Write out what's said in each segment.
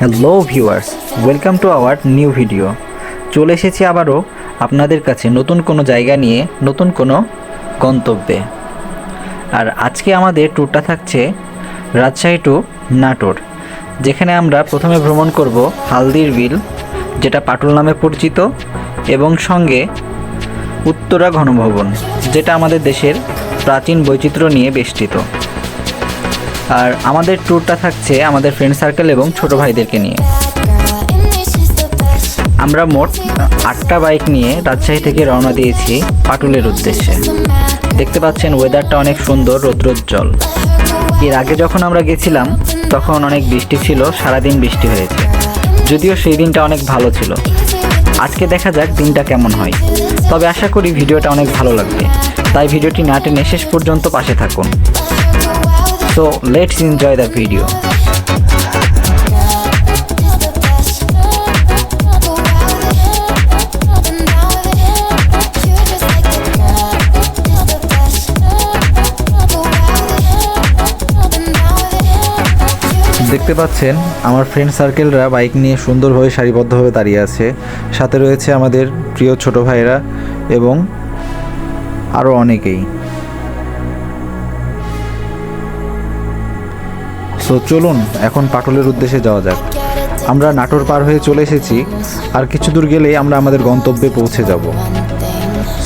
Hello viewers welcome to our new video চলে এসেছি আবারও আপনাদের কাছে নতুন কোনো জায়গা নিয়ে, নতুন কোনো গন্তব্যে। আর আজকে আমাদের ট্যুরটা থাকছে রাজশাহী টু নাটোর, যেখানে আমরা প্রথমে ভ্রমণ করব হালদির বিল, যেটা পাটুল নামে পরিচিত, এবং সঙ্গে উত্তরা ঘনভবন, যেটা আমাদের দেশের প্রাচীন বৈচিত্র্য নিয়ে বেষ্টিত। আর আমাদের ট্যুরটা থাকছে আমাদের ফ্রেন্ড সার্কেল এবং ছোট ভাইদেরকে নিয়ে। আমরা মোট আটটা বাইক নিয়ে রাজশাহী থেকে রওনা দিয়েছি পাটুলের উদ্দেশ্যে। দেখতে পাচ্ছেন ওয়েদারটা অনেক সুন্দর, রৌদ্রোজ্জ্বল। এর আগে যখন আমরা গেছিলাম, তখন অনেক বৃষ্টি ছিল, সারাদিন বৃষ্টি হয়েছে। যদিও সেই দিনটা অনেক ভালো ছিল। আজকে দেখা যাক দিনটা কেমন হয়। তবে আশা করি ভিডিওটা অনেক ভালো লাগবে। তাই ভিডিওটি না টেনে শেষ পর্যন্ত পাশে থাকুন। So, let's enjoy the video. দেখতে পাচ্ছেন, আমার ফ্রেন্ড সার্কেলরা বাইক নিয়ে সুন্দরভাবে সারিবদ্ধভাবে দাঁড়িয়ে আছে সাথে রয়েছে আমাদের প্রিয় ছোট ভাইরা এবং আরও অনেকেই সো চলুন, এখন পাটলের উদ্দেশ্যে যাওয়া যাক। আমরা নাটোর পার হয়ে চলে এসেছি, আর কিছু দূর গেলেই আমরা আমাদের গন্তব্যে পৌঁছে যাব।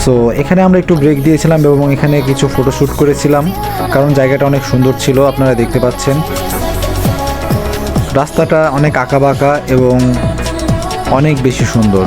সো এখানে আমরা একটু ব্রেক দিয়েছিলাম এবং এখানে কিছু ফটোশ্যুট করেছিলাম, কারণ জায়গাটা অনেক সুন্দর ছিল, আপনারা দেখতে পাচ্ছেন। রাস্তাটা অনেক আঁকা বাঁকা এবং অনেক বেশি সুন্দর।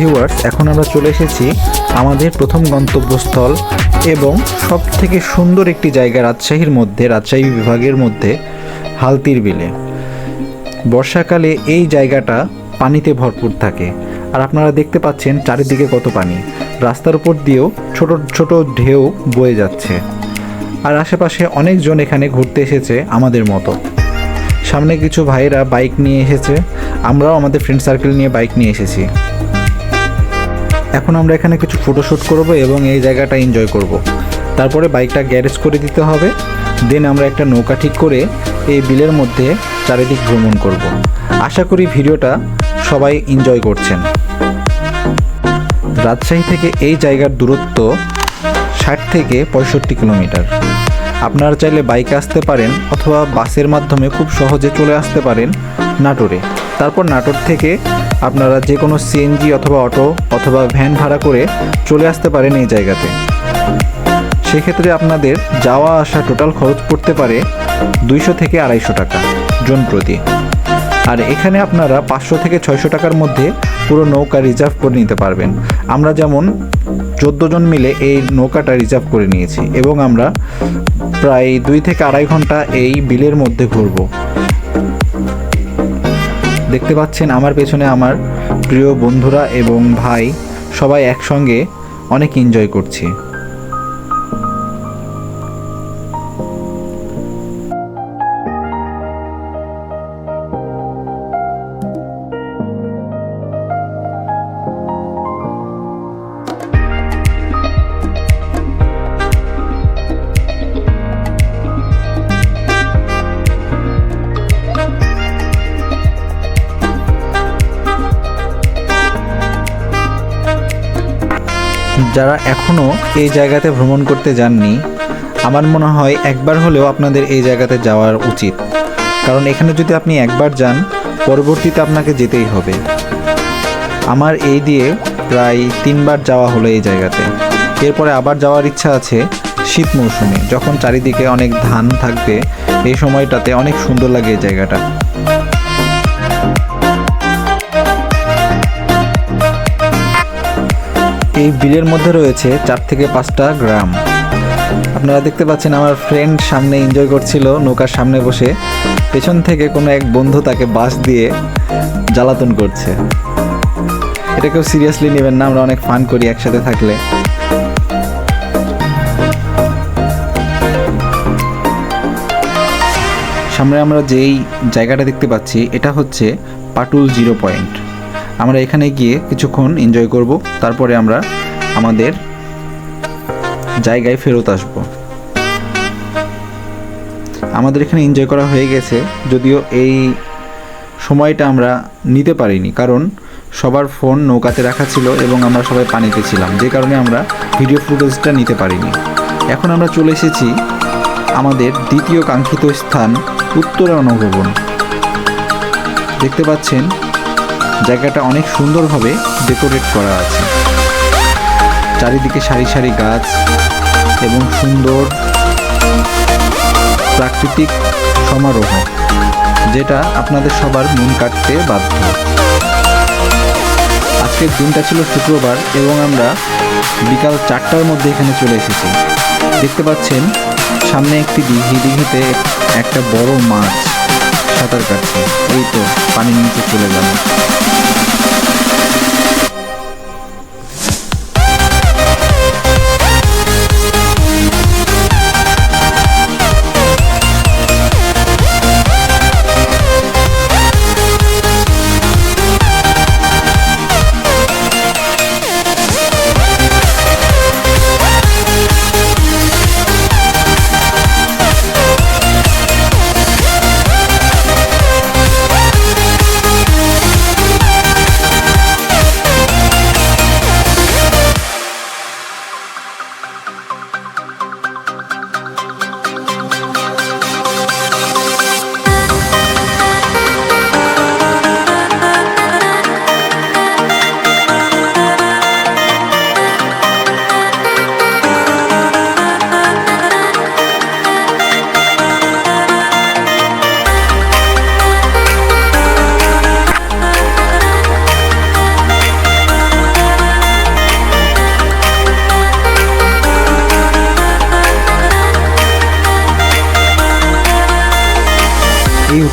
ভিউয়ার্স এখন আমরা চলে এসেছি আমাদের প্রথম গন্তব্যস্থল এবং সব থেকে সুন্দর একটি জায়গা রাজশাহীর মধ্যে, রাজশাহী বিভাগের মধ্যে, হালতির বিলে। বর্ষাকালে এই জায়গাটা পানিতে ভরপুর থাকে। আর আপনারা দেখতে পাচ্ছেন চারিদিকে কত পানি। রাস্তার উপর দিয়েও ছোট ছোট ঢেউ বয়ে যাচ্ছে। আর আশেপাশে অনেকজন এখানে ঘুরতে এসেছে আমাদের মতো। সামনে কিছু ভাইয়েরা বাইক নিয়ে এসেছে। আমরাও আমাদের ফ্রেন্ড সার্কেল নিয়ে বাইক নিয়ে এসেছি। এখন আমরা এখানে কিছু ফটোশ্যুট করব এবং এই জায়গাটা এনজয় করব। তারপরে বাইকটা গ্যারেজ করে দিতে হবে দেন আমরা একটা নৌকা ঠিক করে এই বিলের মধ্যে চারিদিক ভ্রমণ করব। আশা করি ভিডিওটা সবাই এনজয় করছেন রাজশাহী থেকে এই জায়গার দূরত্ব ষাট থেকে পঁয়ষট্টি কিলোমিটার আপনারা চাইলে বাইকে আসতে পারেন অথবা বাসের মাধ্যমে খুব সহজে চলে আসতে পারেন নাটোরে তারপর নাটোর থেকে আপনারা যে কোনো সিএনজি অথবা অটো অথবা ভ্যান ভাড়া করে চলে আসতে পারেন এই জায়গাতে। সেক্ষেত্রে আপনাদের যাওয়া আসা টোটাল খরচ পড়তে পারে দুইশো থেকে আড়াইশো টাকা জন প্রতি। আর এখানে আপনারা পাঁচশো থেকে ছয়শো টাকার মধ্যে পুরো নৌকা রিজার্ভ করে নিতে পারবেন। আমরা যেমন চোদ্দ জন মিলে এই নৌকাটা রিজার্ভ করে নিয়েছি এবং আমরা প্রায় দুই থেকে আড়াই ঘণ্টা এই বিলের মধ্যে ঘুরব। দেখতে পাচ্ছেন আমার পেছনে আমার প্রিয় বন্ধুরা এবং ভাই সবাই একসঙ্গে অনেক এনজয় করছি। যারা এখনও এই জায়গাতে ভ্রমণ করতে যাননি, আমার মনে হয় একবার হলেও আপনাদের এই জায়গাতে যাওয়ার উচিত। কারণ এখানে যদি আপনি একবার যান, পরবর্তীতে আপনাকে যেতেই হবে। আমার এই দিয়ে প্রায় তিনবার যাওয়া হলো এই জায়গাতে। এরপরে আবার যাওয়ার ইচ্ছা আছে শীত মৌসুমে, যখন চারিদিকে অনেক ধান থাকবে, এই সময়টাতে অনেক সুন্দর লাগে এই জায়গাটা। এই বিলের মধ্যে রয়েছে চার থেকে পাঁচটা গ্রাম। আপনারা দেখতে পাচ্ছেন আমার ফ্রেন্ড সামনে এনজয় করছিল, নৌকার সামনে বসে। পেছন থেকে কোনো এক বন্ধু তাকে বাস দিয়ে জ্বালাতন করছে। এটা কেউ সিরিয়াসলি নেবেন না, আমরা অনেক ফান করি একসাথে থাকলে। সামনে আমরা যেই জায়গাটা দেখতে পাচ্ছি, এটা হচ্ছে পাটুল জিরো পয়েন্ট আমরা এখানে গিয়ে কিছুক্ষণ এনজয় করব, তারপরে আমরা আমাদের জায়গায় ফেরত আসব। আমাদের এখানে এনজয় করা হয়ে গেছে, যদিও এই সময়টা আমরা নিতে পারিনি, কারণ সবার ফোন নৌকাতে রাখা ছিল এবং আমরা সবাই পানিতে ছিলাম, যে কারণে আমরা ভিডিও ফুটেজটা নিতে পারিনি। এখন আমরা চলে এসেছি আমাদের দ্বিতীয় কাঙ্ক্ষিত স্থান, উত্তরায়ণ ভবন। দেখতে পাচ্ছেন জায়গাটা অনেক সুন্দরভাবে ডেকোরেট করা আছে। চারিদিকে সারি সারি গাছ এবং সুন্দর প্রাকৃতিক সমারোহ, যেটা আপনাদের সবার মন কাটতে বাধ্য। আজকের দিনটা ছিল শুক্রবার এবং আমরা বিকাল চারটার মধ্যে এখানে চলে এসেছি। দেখতে পাচ্ছেন, সামনে একটি দিঘি, দিঘিতে একটা বড় মাছ সাঁতার কাটছে। এই তো পানির নিচে চলে গেল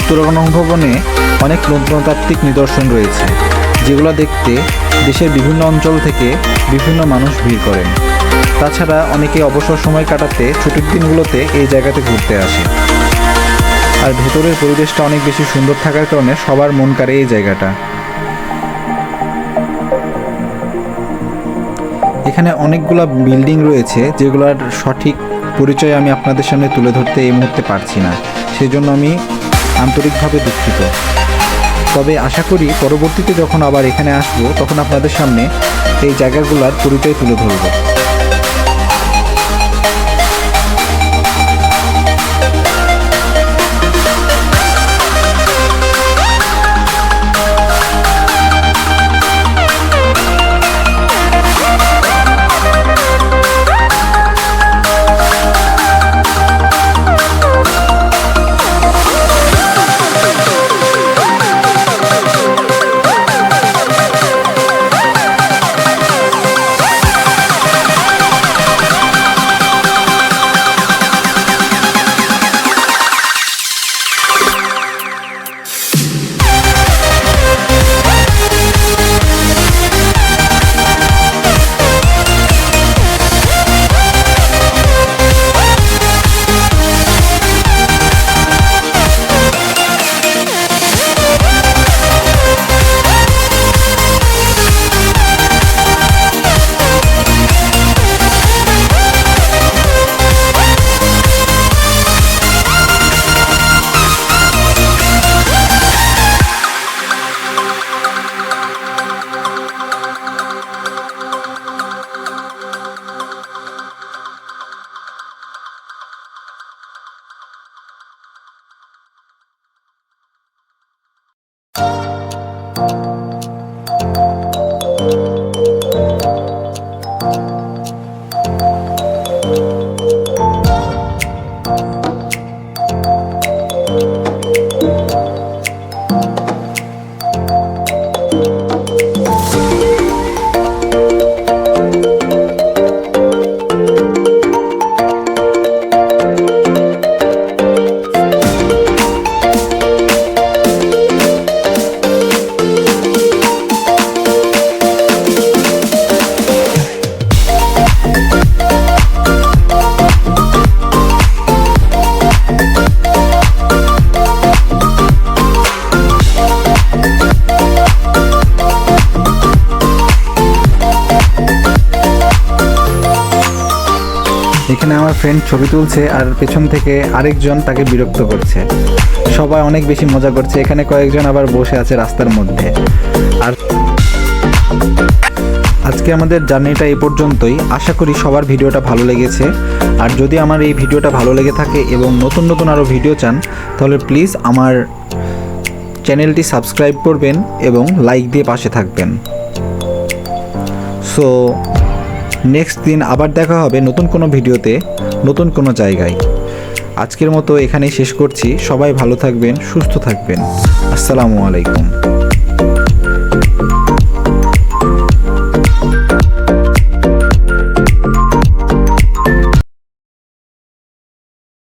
ভবনে অনেক প্রত্নতাত্ত্বিক নিদর্শন রয়েছে, যেগুলো দেখতে দেশের বিভিন্ন অঞ্চল থেকে বিভিন্ন মানুষ ভিড় করেন। তাছাড়া অনেকে অবসর সময় কাটাতে ছুটির দিনগুলোতে এই জায়গাতে ঘুরতে আসে। আর ভেতরের পরিবেশটা অনেক বেশি সুন্দর থাকার কারণে সবার মন কাড়ে এই জায়গাটা। এখানে অনেকগুলা বিল্ডিং রয়েছে, যেগুলোর সঠিক পরিচয় আমি আপনাদের সামনে তুলে ধরতে এই মুহূর্তে পারছি না। সেই জন্য আমি আন্তরিকভাবে দুঃখিত। তবে আশা করি পরবর্তীতে যখন আবার এখানে আসব, তখন আপনাদের সামনে এই জায়গাগুলোর পরিচয় তুলে ধরব। ফ্রেন্ড ছবি তুলছে আর পেছন থেকে আরেকজন তাকে বিরক্ত করছে। সবাই অনেক বেশি মজা করছে, এখানে কয়েকজন আবার বসে আছে রাস্তার মধ্যে। আর আজকে আমাদের জার্নিটা এই পর্যন্তই। আশা করি সবার ভিডিওটা ভালো লেগেছে। আর যদি আমার এই ভিডিওটা ভালো লেগে থাকে এবং নতুন নতুন আরও ভিডিও চান, তাহলে প্লিজ আমার চ্যানেলটি সাবস্ক্রাইব করবেন এবং লাইক দিয়ে পাশে থাকবেন। সো নেক্সট দিন আবার দেখা হবে নতুন কোনো ভিডিওতে, নতুন কোনো জায়গায়। আজকের মতো এখানেই শেষ করছি। সবাই ভালো থাকবেন, সুস্থ থাকবেন। আসসালামু আলাইকুম।